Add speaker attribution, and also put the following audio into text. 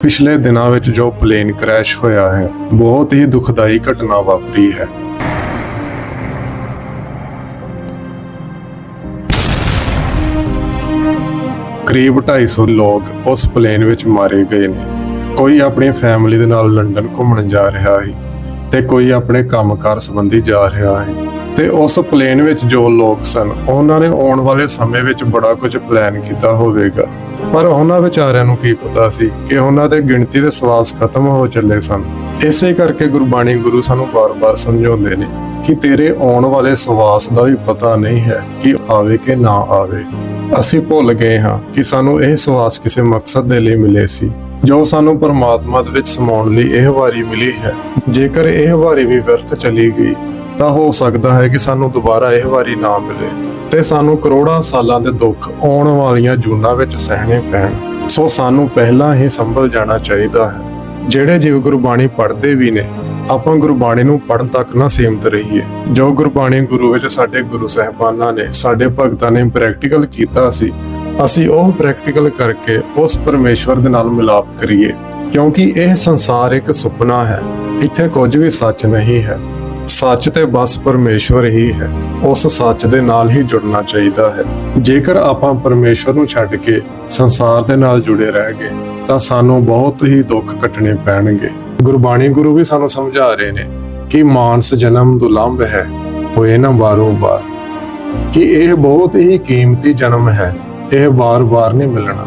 Speaker 1: ਪਿਛਲੇ ਦਿਨਾਂ ਵਿੱਚ ਜੋ ਪਲੇਨ ਕ੍ਰੈਸ਼ ਹੋਇਆ ਹੈ, ਬਹੁਤ ਹੀ ਦੁਖਦਾਈ ਘਟਨਾ ਵਾਪਰੀ ਹੈ। ਕਰੀਬ 250 ਲੋਕ ਉਸ ਪਲੇਨ ਵਿੱਚ ਮਾਰੇ ਗਏ ਨੇ। ਕੋਈ ਆਪਣੀ ਫੈਮਿਲੀ ਦੇ ਨਾਲ ਲੰਡਨ ਘੁੰਮਣ ਜਾ ਰਿਹਾ ਹੈ ਤੇ ਕੋਈ ਆਪਣੇ ਕੰਮਕਾਰ ਸੰਬੰਧੀ ਜਾ ਰਿਹਾ ਹੈ। ਤੇ ਉਸ ਪਲੇਨ ਵਿੱਚ ਜੋ ਲੋਕ ਸਨ, ਉਹਨਾਂ ਨੇ ਆਉਣ ਵਾਲੇ ਸਮੇਂ ਵਿੱਚ ਬੜਾ ਕੁਝ ਪਲਾਨ ਕੀਤਾ ਹੋਵੇਗਾ। ਪਰ ਉਹਨਾਂ ਵਿਚਾਰਿਆਂ ਨੂੰ ਕੀ ਪਤਾ ਸੀ ਕਿ ਉਹਨਾਂ ਦੇ ਗਿਣਤੀ ਦੇ ਸਵਾਸ ਖਤਮ ਹੋ ਚੱਲੇ ਸਨ। ਇਸੇ ਕਰਕੇ ਗੁਰਬਾਣੀ ਗੁਰੂ ਸਾਨੂੰ ਬਾਰ-ਬਾਰ ਸਮਝਾਉਂਦੇ ਨੇ ਕਿ ਤੇਰੇ ਆਉਣ ਵਾਲੇ ਸਵਾਸ ਦਾ ਵੀ ਪਤਾ ਨਹੀਂ ਹੈ ਕਿ ਆਵੇ ਕਿ ਨਾ ਆਵੇ। ਅਸੀਂ ਭੁੱਲ ਗਏ ਹਾਂ ਕਿ ਸਾਨੂੰ ਇਹ ਸਵਾਸ ਕਿਸੇ ਮਕਸਦ ਦੇ ਲਈ ਮਿਲੇ ਸੀ। ਜੋ ਸਾਨੂੰ ਪਰਮਾਤਮਾ ਦੇ ਵਿੱਚ ਸਮਾਉਣ ਲਈ ਇਹ ਵਾਰੀ ਮਿਲੀ ਹੈ। ਜੇਕਰ ਇਹ ਵਾਰੀ ਵੀ ਵਿਅਰਥ ਚਲੀ ਗਈ ਤਾਂ ਹੋ ਸਕਦਾ ਹੈ ਕਿ ਸਾਨੂੰ ਦੁਬਾਰਾ ਇਹ ਵਾਰੀ ਨਾ ਮਿਲੇ ਤੇ ਸਾਨੂੰ ਕਰੋੜਾਂ ਸਾਲਾਂ ਦੇ ਦੁੱਖ ਆਉਣ ਵਾਲੀਆਂ ਜੂਨਾਂ ਵਿੱਚ ਸਹਿਣੇ ਪੈਣ। ਸੋ ਸਾਨੂੰ ਪਹਿਲਾਂ ਹੀ ਸੰਭਲ ਜਾਣਾ ਚਾਹੀਦਾ ਹੈ। ਜਿਹੜੇ ਜੀਵ ਗੁਰਬਾਣੀ ਪੜ੍ਹਦੇ ਵੀ ਨੇ, ਆਪਾਂ ਗੁਰਬਾਣੀ ਨੂੰ ਪੜਨ ਤੱਕ ਨਾ ਸੀਮਤ ਰਹੀਏ। ਜੋ ਗੁਰਬਾਣੀ ਗੁਰੂ ਵਿੱਚ ਸਾਡੇ ਗੁਰੂ ਸਹਿਬਾਨਾਂ ਨੇ, ਸਾਡੇ ਭਗਤਾਂ ਨੇ ਪ੍ਰੈਕਟੀਕਲ ਕੀਤਾ ਸੀ, ਅਸੀਂ ਉਹ ਪ੍ਰੈਕਟੀਕਲ ਕਰਕੇ ਉਸ ਪਰਮੇਸ਼ਵਰ ਦੇ ਨਾਲ ਮਿਲਾਪ ਕਰੀਏ। ਕਿਉਂਕਿ ਇਹ ਸੰਸਾਰ ਇੱਕ ਸੁਪਨਾ ਹੈ, ਇੱਥੇ ਕੁਝ ਵੀ ਸੱਚ ਨਹੀਂ ਹੈ। ਸੱਚ ਤੇ ਬਸ ਪਰਮੇਸ਼ਵਰ ਹੀ ਹੈ। ਉਸ ਸੱਚ ਦੇ ਨਾਲ ਹੀ ਜੁੜਨਾ ਚਾਹੀਦਾ ਹੈ। ਜੇਕਰ ਆਪਾਂ ਪਰਮੇਸ਼ਵਰ ਨੂੰ ਛੱਡ ਕੇ ਸੰਸਾਰ ਦੇ ਨਾਲ ਜੁੜੇ ਰਹਿ ਗਏ, ਤਾਂ ਸਾਨੂੰ ਬਹੁਤ ਹੀ ਦੁੱਖ ਕੱਟਣੇ ਪੈਣਗੇ। ਗੁਰਬਾਣੀ ਗੁਰੂ ਵੀ ਸਾਨੂੰ ਸਮਝਾ ਰਹੇ ਨੇ ਕਿ ਮਾਨਸ ਜਨਮ ਦੁਲੰਭ ਹੈ, ਹੋਏ ਨਾ ਵਾਰੋ ਵਾਰ। ਕਿ ਇਹ ਬਹੁਤ ਹੀ ਕੀਮਤੀ ਜਨਮ ਹੈ, ਇਹ ਵਾਰ-ਵਾਰ ਨਹੀਂ ਮਿਲਣਾ।